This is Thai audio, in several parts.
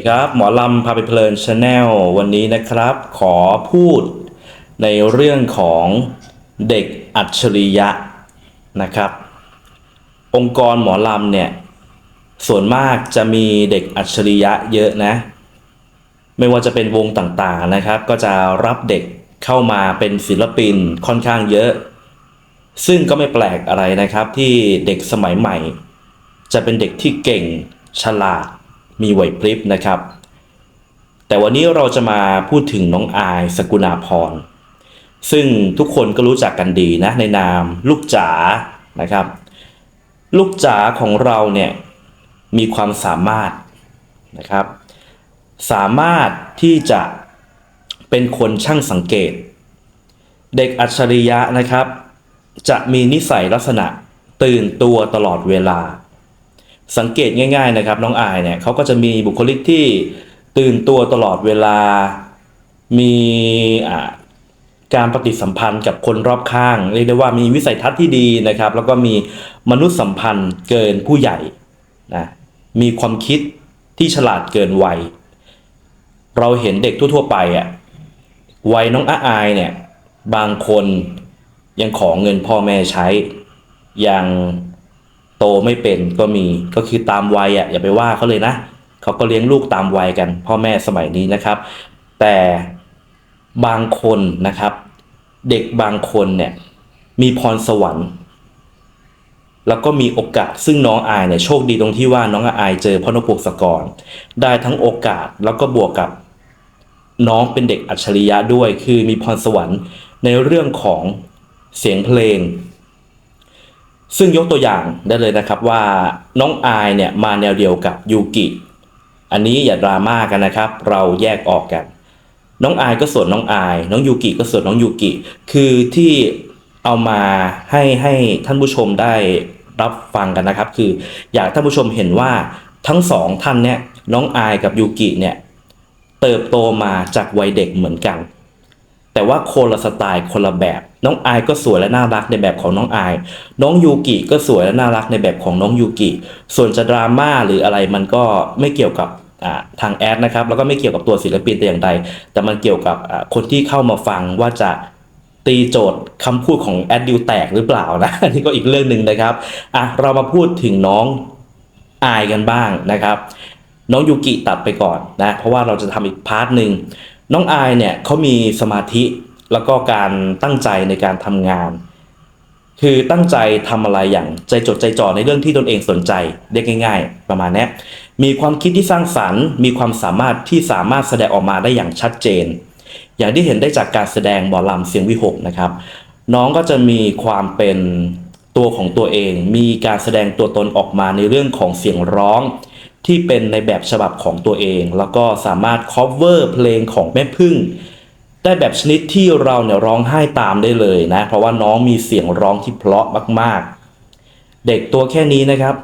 สวัสดีครับ หมอลำพาไปเพลินชาแนลวันนี้นะครับ ขอพูดในเรื่องของเด็กอัจฉริยะนะครับ องค์กรหมอลำเนี่ย ส่วนมากจะมีเด็กอัจฉริยะเยอะนะ ไม่ว่าจะเป็นวงต่างๆนะครับ ก็จะรับเด็กเข้ามาเป็นศิลปินค่อนข้างเยอะ ซึ่งก็ไม่แปลกอะไรนะครับที่เด็กสมัยใหม่ จะเป็นเด็กที่เก่งฉลาด มีไหวพริบนะครับ แต่วันนี้เราจะมาพูดถึงน้องอายสกุณาพร ซึ่งทุกคนก็รู้จักกันดีนะในนามลูกจ๋านะครับ ลูกจ๋าของเราเนี่ยมีความสามารถนะครับ สามารถที่จะเป็นคนช่างสังเกต เด็กอัจฉริยะนะครับ จะมีนิสัยลักษณะตื่นตัวตลอดเวลา สังเกตง่าย ๆนะครับ น้องอายเนี่ยเขาก็จะมีบุคลิกที่ตื่นตัวตลอดเวลา มีการปฏิสัมพันธ์กับคนรอบข้างเรียกได้ว่ามีวิสัยทัศน์ที่ดีนะครับ แล้วก็มีมนุษยสัมพันธ์เกินผู้ใหญ่นะมีความคิดที่ฉลาดเกินวัย เราเห็นเด็กทั่วๆไปอะวัยน้องอาอายเนี่ยบางคนยังขอเงินพ่อแม่ใช้ยัง โตไม่เป็นก็มีก็คือตามวัยอะอย่าไปว่าเขาเลยนะเขาก็เลี้ยงลูกตามวัยกัน พ่อแม่สมัยนี้นะครับ แต่บางคนนะครับ เด็กบางคนเนี่ยมีพรสวรรค์ แล้วก็มีโอกาสซึ่งน้องอายเนี่ยโชคดีตรงที่ว่าน้องอายเจอพ่อนกพงศกรได้ทั้งโอกาสแล้วก็บวกกับน้องเป็นเด็กอัจฉริยะด้วย คือมีพรสวรรค์ในเรื่องของเสียงเพลง ซึ่งยกตัวอย่างได้เลยนะครับว่าน้องอายเนี่ยมาแนวเดียวกับยูกิ อันนี้อย่าดราม่ากันนะครับ เราแยกออกกัน น้องอายก็ส่วนน้องอาย น้องยูกิก็ส่วนน้องยูกิ คือที่เอามาให้ให้ท่านผู้ชมได้รับฟังกันนะครับ คืออยากท่านผู้ชมเห็นว่าทั้งสองท่านเนี่ยน้องอายกับยูกิเนี่ยเติบโตมาจากวัยเด็กเหมือนกัน แต่ว่าคนละสไตล์คนละแบบ น้องอายก็สวยและน่ารักในแบบของน้องอาย น้องยูกิก็สวยและน่ารักในแบบของน้องยูกิ ส่วนจะดราม่าหรืออะไรมันก็ไม่เกี่ยวกับทางแอดนะครับ แล้วก็ไม่เกี่ยวกับตัวศิลปินแต่อย่างใด แต่มันเกี่ยวกับคนที่เข้ามาฟังว่าจะตีโจทย์คำพูดของแอดดิวแตกหรือเปล่านะอันนี้ก็อีกเรื่องหนึ่งนะครับอะเรามาพูดถึงน้องอายกันบ้างนะครับ น้องยูกิตัดไปก่อนนะ เพราะว่าเราจะทำอีกพาร์ทหนึ่ง น้องอายเนี่ยเขามีสมาธิแล้วก็การตั้งใจในการทำงาน คือตั้งใจทำอะไรอย่างใจจดใจจ่อในเรื่องที่ตนเองสนใจเรียกง่าย ๆ ประมาณนี้มีความคิดที่สร้างสรรค์มีความสามารถที่สามารถแสดงออกมาได้อย่างชัดเจน อย่างที่เห็นได้จากการแสดงหมอลำเสียงวิหกนะครับ น้องก็จะมีความเป็นตัวของตัวเอง มีการแสดงตัวตนออกมาในเรื่องของเสียงร้อง ที่เป็นในแบบฉบับของตัวเอง แล้วก็สามารถ cover เพลงของแม่พึ่ง ได้แบบชนิดที่เราเนี่ยร้องไห้ตามได้เลยนะ เพราะว่าน้องมีเสียงร้องที่เพราะมาก ๆ เด็กตัวแค่นี้นะครับ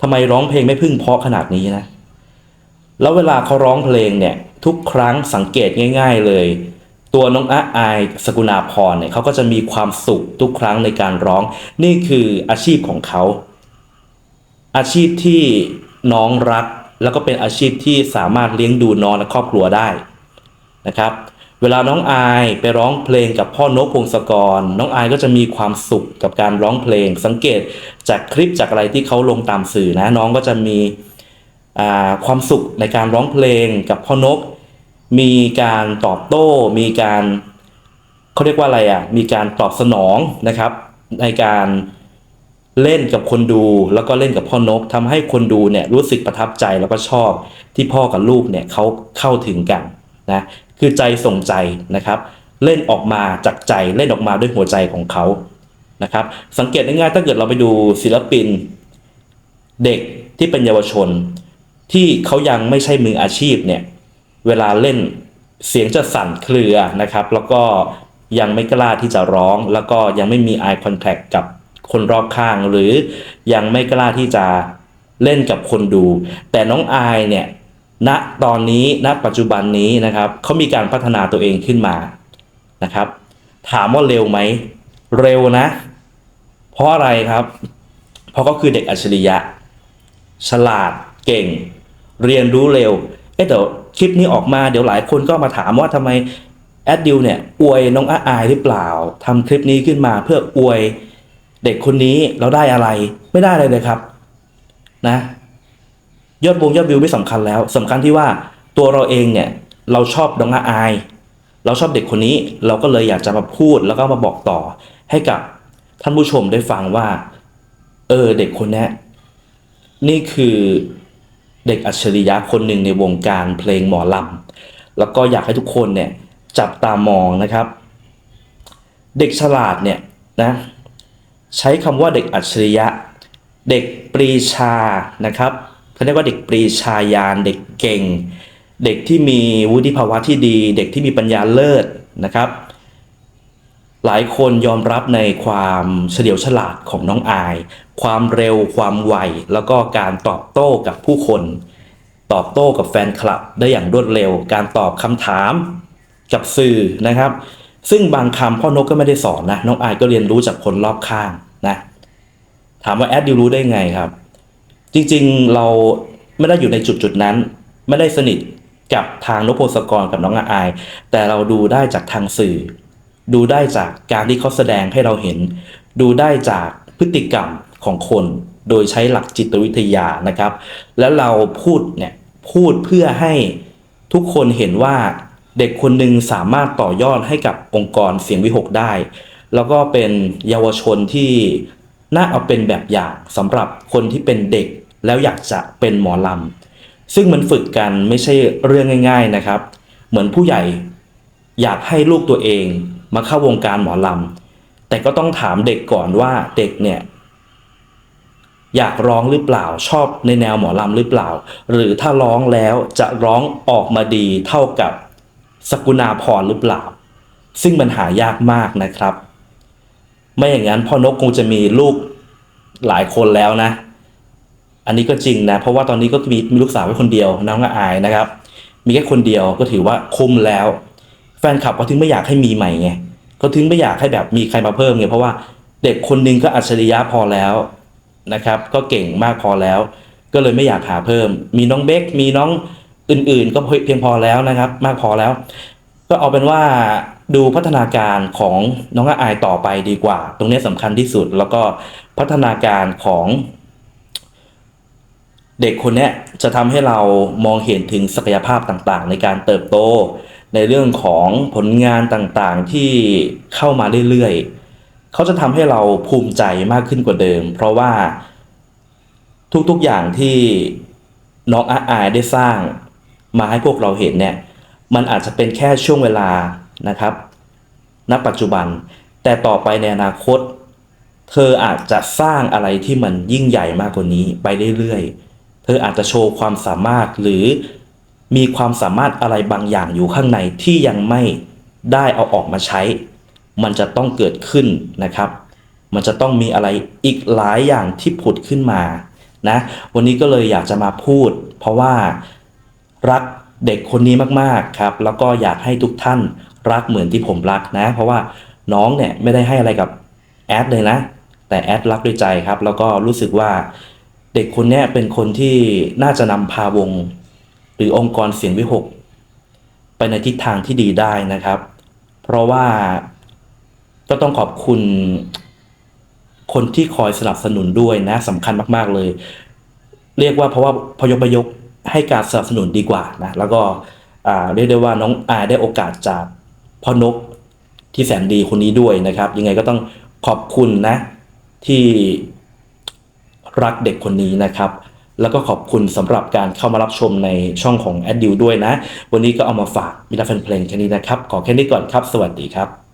ทำไมร้องเพลงไม่พึ่งเพราะขนาดนี้นะ แล้วเวลาเขาร้องเพลงเนี่ยทุกครั้งสังเกตง่าย ๆ เลย ตัวน้องอาอายสกุณาพรเนี่ยเขาก็จะมีความสุขทุกครั้งในการร้อง นี่คืออาชีพของเขา อาชีพที่ น้องรัก แล้วก็เป็นอาชีพที่สามารถเลี้ยงดูน้องและครอบครัวได้นะครับ เวลาน้องอายไปร้องเพลงกับพ่อนกพงศกร น้องอายก็จะมีความสุขกับการร้องเพลง สังเกตจากคลิปจากอะไรที่เขาลงตามสื่อนะน้องก็จะมีความสุขในการร้องเพลงกับพ่อนก มีการตอบโต้ มีการเขาเรียกว่าอะไรอะ มีการตอบสนองนะครับ ในการ เล่นกับคนดูแล้วก็เล่นกับพ่อนกทำให้คนดูเนี่ยรู้สึกประทับใจแล้วก็ชอบที่พ่อกับลูกเนี่ยเขาเข้าถึงกันนะคือใจส่งใจนะครับ เล่นออกมาจากใจเล่นออกมาด้วยหัวใจของเขานะครับ สังเกตง่ายๆถ้าเกิดเราไปดูศิลปิน เด็กที่เป็นเยาวชน ที่เขายังไม่ใช่มืออาชีพเนี่ยเวลาเล่นเสียงจะสั่นเครือนะครับ แล้วก็ยังไม่กล้าที่จะร้อง แล้วก็ยังไม่มี eye contact กับ คนรอบข้างหรือยังไม่กล้าที่จะเล่นกับคนดู แต่น้องอายเนี่ยณตอนนี้ณปัจจุบันนี้นะครับเขามีการพัฒนาตัวเองขึ้นมานะครับ ถามว่าเร็วไหม เร็วนะ เพราะอะไรครับ เพราะก็คือเด็กอัจฉริยะ ฉลาดเก่ง เรียนรู้เร็วเอ๊ะแต่คลิปนี้ออกมาเดี๋ยวหลายคนก็มาถามว่าทำไมแอดดิวเนี่ยอวยน้องอาอายหรือเปล่าทำคลิปนี้ขึ้นมาเพื่ออวย เด็กคนนี้เราได้อะไร ไม่ได้อะไรเลยครับ นะ ยอดวงยอดวิวไม่สำคัญแล้วสำคัญที่ว่าตัวเราเองเนี่ย เราชอบน้องอาอาย เราชอบเด็กคนนี้ เราก็เลยอยากจะมาพูดแล้วก็มาบอกต่อ ให้กับท่านผู้ชมได้ฟังว่า เออ เด็กคนนี้นี่คือเด็กอัจฉริยะคนหนึ่งในวงการเพลงหมอลำแล้วก็อยากให้ทุกคนเนี่ยจับตามองนะครับ เด็กฉลาดเนี่ยนะ ใช้คำว่าเด็กอัจฉริยะ เด็กปรีชานะครับเขาเรียกว่าเด็กปรีชาญาณเด็กเก่ง เด็กที่มีวุฒิภาวะที่ดี เด็กที่มีปัญญาเลิศนะครับ หลายคนยอมรับในความเฉลียวฉลาดของน้องอาย ความเร็วความไวแล้วก็การตอบโต้กับผู้คน ตอบโต้กับแฟนคลับได้อย่างรวดเร็ว การตอบคำถามกับสื่อนะครับ ซึ่งบางคำพ่อนกก็ไม่ได้สอนนะน้องอายก็เรียนรู้จากคนรอบข้างนะถามว่าแอดดิวรู้ได้ไงครับ จริงๆเราไม่ได้อยู่ในจุดจุดนั้น ไม่ได้สนิทกับทางนพพงศกรกับน้องอาอาย แต่เราดูได้จากทางสื่อ ดูได้จากการที่เขาแสดงให้เราเห็น ดูได้จากพฤติกรรมของคน โดยใช้หลักจิตวิทยานะครับ แล้วเราพูดเนี่ยพูดเพื่อให้ทุกคนเห็นว่า เด็กคนหนึ่งสามารถต่อยอดให้กับองค์กรเสียงวิหกได้ แล้วก็เป็นเยาวชนที่น่าเอาเป็นแบบอย่างสำหรับคนที่เป็นเด็กแล้วอยากจะเป็นหมอลำซึ่งมันฝึกกันไม่ใช่เรื่องง่าย ๆนะครับ เหมือนผู้ใหญ่อยากให้ลูกตัวเองมาเข้าวงการหมอลำแต่ก็ต้องถามเด็กก่อนว่าเด็กเนี่ยอยากร้องหรือเปล่าชอบในแนวหมอลำหรือเปล่า หรือถ้าร้องแล้วจะร้องออกมาดีเท่ากับ สกุณาพรหรือเปล่า ซึ่งมันหายากมากนะครับ ไม่อย่างนั้นพ่อนกคงจะมีลูกหลายคนแล้วนะ อันนี้ก็จริงนะ เพราะว่าตอนนี้ก็มีมีลูกสาวแค่คนเดียวน้องก็อายนะครับ มีแค่คนเดียวก็ถือว่าคุ้มแล้ว แฟนคลับเขาถึงไม่อยากให้มีใหม่ไงเขาถึงไม่อยากให้แบบมีใครมาเพิ่มไงเพราะว่าเด็กคนนึงก็อัจฉริยะพอแล้วนะครับ ก็เก่งมากพอแล้ว ก็เลยไม่อยากหาเพิ่ม มีน้องเบคมีน้อง อื่นๆ ก็เพียงพอแล้วนะครับ มากพอแล้ว ก็เอาเป็นว่าดูพัฒนาการของน้องอาอายต่อไปดีกว่า ตรงนี้สำคัญที่สุดแล้วก็พัฒนาการของ เด็กคนนี้จะทำให้เรามองเห็นถึงศักยภาพต่างๆ ในการเติบโต ในเรื่องของผลงานต่างๆที่เข้ามาเรื่อยๆเขาจะทำให้เราภูมิใจมากขึ้นกว่าเดิม เพราะว่าทุกๆอย่างที่น้องอาอายได้สร้าง มาให้พวกเราเห็นเนี่ยมันอาจจะเป็นแค่ช่วงเวลานะครับ ณ ปัจจุบัน แต่ต่อไปในอนาคต เธออาจจะสร้างอะไรที่มันยิ่งใหญ่มากกว่านี้ไปเรื่อยๆ เธออาจจะโชว์ความสามารถหรือมีความสามารถอะไรบางอย่างอยู่ข้างในที่ยังไม่ได้เอาออกมาใช้ มันจะต้องเกิดขึ้นนะครับ มันจะต้องมีอะไรอีกหลายอย่างที่ผุดขึ้นมา นะ วันนี้ก็เลยอยากจะมาพูด เพราะว่า รักเด็กคนนี้มากๆครับ แล้วก็อยากให้ทุกท่านรักเหมือนที่ผมรักนะ เพราะว่าน้องเนี่ยไม่ได้ให้อะไรกับแอดเลยนะ แต่แอดรักด้วยใจครับ แล้วก็รู้สึกว่าเด็กคนนี้เป็นคนที่น่าจะนำพาวง หรือองค์กรเสียงวิหก ไปในทิศทางที่ดีได้นะครับ เพราะว่าก็ต้องขอบคุณคนที่คอยสนับสนุนด้วยนะสำคัญมาก ๆเลย เรียกว่าเพราะว่าพยกประยก ให้การสนับสนุนดีกว่านะแล้วก็เรียกได้ว่าน้องอาได้โอกาสจากพ่อนกที่แสนดีคนนี้ด้วยนะครับ ยังไงก็ต้องขอบคุณนะที่รักเด็กคนนี้นะครับ แล้วก็ขอบคุณสำหรับการเข้ามารับชมในช่องของแอดดิวด้วยนะ วันนี้ก็เอามาฝากมิตรแฟนเพลงแค่นี้นะครับ ขอแค่นี้ก่อนครับ สวัสดีครับ